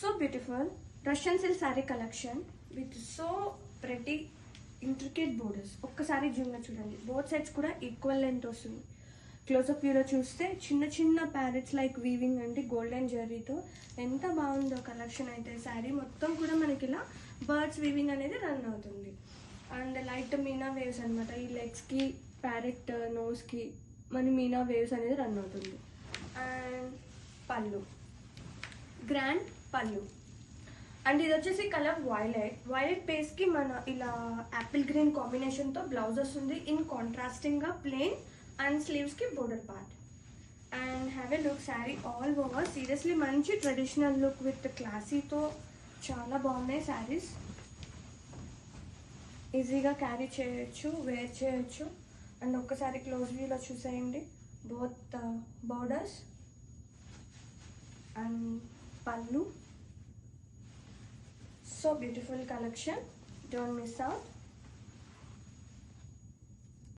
So beautiful. Russian silk sari collection with so pretty intricate borders ఒక్కసారి జూమ్లో చూడండి. Both sides కూడా equal length వస్తుంది. క్లోజప్ వ్యూలో చూస్తే చిన్న చిన్న ప్యారెట్స్ లైక్ వీవింగ్ అండి గోల్డెన్ జర్రీతో ఎంత బాగుందో కలెక్షన్ అయితే. శారీ మొత్తం కూడా మనకి ఇలా బర్డ్స్ వీవింగ్ అనేది రన్ అవుతుంది. అండ్ లైట్ మీనా వేవ్స్ అనమాట ఈ లెగ్స్కి ప్యారెట్ నోస్కి మన మీనా వేవ్స్ అనేది రన్ అవుతుంది. అండ్ పళ్ళు. గ్రాండ్ పళ్ళు. అండ్ ఇది వచ్చేసి కలర్ వైలెట్. వైలెట్ పేస్కి మన ఇలా యాపిల్ గ్రీన్ కాంబినేషన్తో బ్లౌజ్ వస్తుంది. ఇన్ కాంట్రాస్టింగ్గా plain and స్లీవ్స్కి border part. And have a look sari all over. Seriously మంచి ట్రెడిషనల్ లుక్ విత్ క్లాసీతో చాలా బాగున్నాయి శారీస్. ఈజీగా క్యారీ చేయొచ్చు వేర్ చేయొచ్చు. అండ్ ఒక్కసారి క్లోజ్ వ్యూలో చూసేయండి. బోత్ బార్డర్స్ uh, అండ్ పళ్ళు so beautiful collection don't miss out